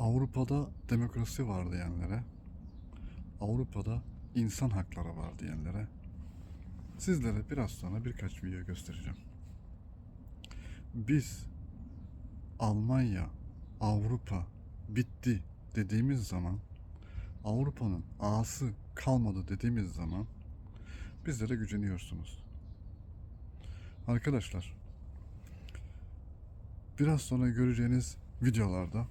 Avrupa'da demokrasi var diyenlere, Avrupa'da insan hakları var diyenlere sizlere biraz sonra birkaç video göstereceğim. Biz Almanya, Avrupa bitti dediğimiz zaman Avrupa'nın ağası kalmadı dediğimiz zaman bizlere güceniyorsunuz. Arkadaşlar biraz sonra göreceğiniz videolarda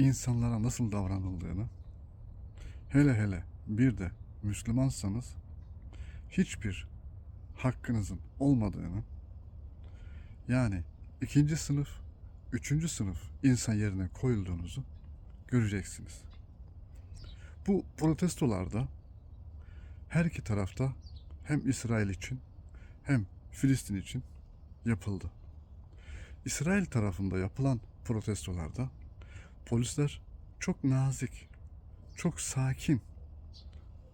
insanlara nasıl davranıldığını hele hele bir de Müslümansanız hiçbir hakkınızın olmadığını yani ikinci sınıf, üçüncü sınıf insan yerine koyulduğunuzu göreceksiniz. Bu protestolarda her iki tarafta hem İsrail için hem Filistin için yapıldı. İsrail tarafında yapılan protestolarda polisler çok nazik, çok sakin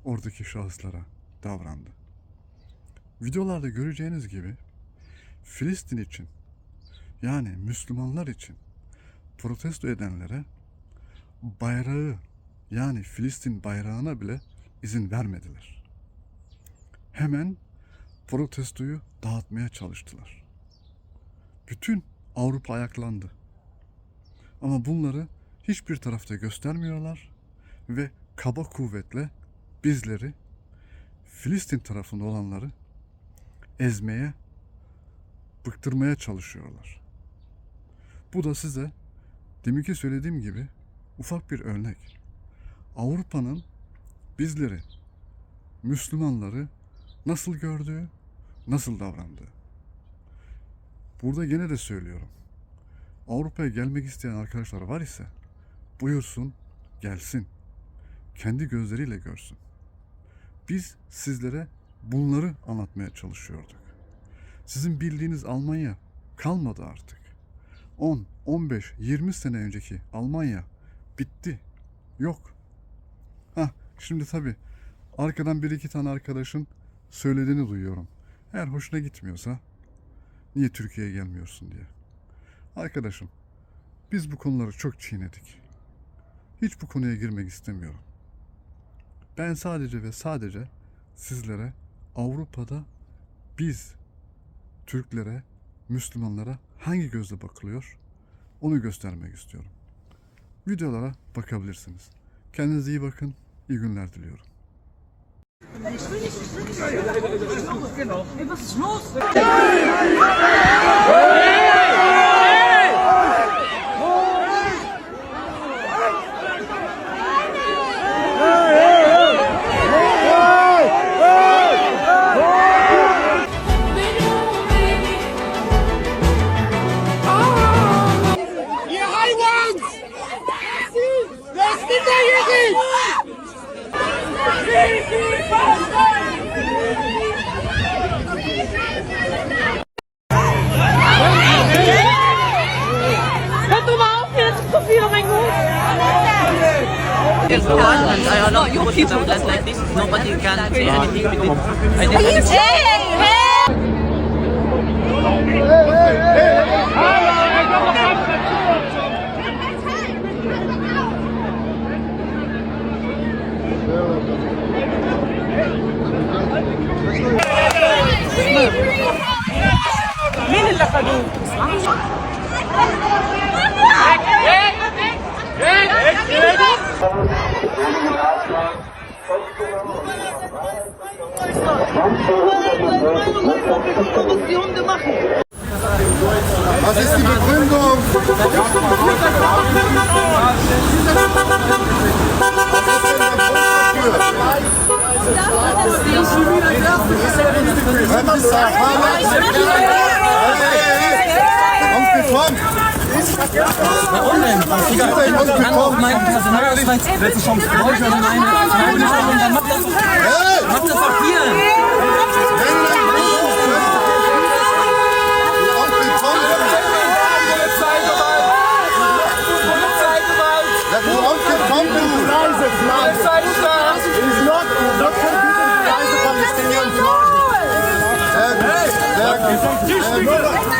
oradaki şahıslara davrandı. Videolarda göreceğiniz gibi Filistin için yani Müslümanlar için protesto edenlere bayrağı yani Filistin bayrağına bile izin vermediler. Hemen protestoyu dağıtmaya çalıştılar. Bütün Avrupa ayaklandı. Ama bunları hiçbir tarafta göstermiyorlar ve kaba kuvvetle bizleri Filistin tarafında olanları ezmeye, bıktırmaya çalışıyorlar. Bu da size deminki söylediğim gibi ufak bir örnek. Avrupa'nın bizleri, Müslümanları nasıl gördüğü, nasıl davrandığı. Burada gene de söylüyorum. Avrupa'ya gelmek isteyen arkadaşlar var ise buyursun, gelsin. Kendi gözleriyle görsün. Biz sizlere bunları anlatmaya çalışıyorduk. Sizin bildiğiniz Almanya kalmadı artık. 10, 15, 20 sene önceki Almanya bitti. Yok. Hah şimdi tabii arkadan bir iki tane arkadaşın söylediğini duyuyorum. Eğer hoşuna gitmiyorsa niye Türkiye'ye gelmiyorsun diye. Arkadaşım biz bu konuları çok çiğnedik. Hiç bu konuya girmek istemiyorum. Ben sadece ve sadece sizlere Avrupa'da biz Türklere, Müslümanlara hangi gözle bakılıyor onu göstermek istiyorum. Videolara bakabilirsiniz. Kendinize iyi bakın. İyi günler diliyorum. Was ist los? It's Ireland. I don't know what people that's like this. Nobody can say anything with it. I think Hey, hey! مين اللي خدوه؟ Was ist die Begründung? Kommt ich online. Anruf meinen Personalausweis. Letztes Mal heute oder dann macht das doch hier. Macht das doch hier.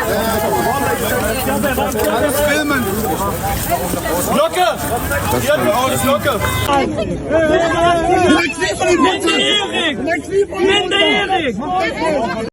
Sehr Filmen! Glocke! Hier raus, Glocke! Minderjährig! Minderjährig!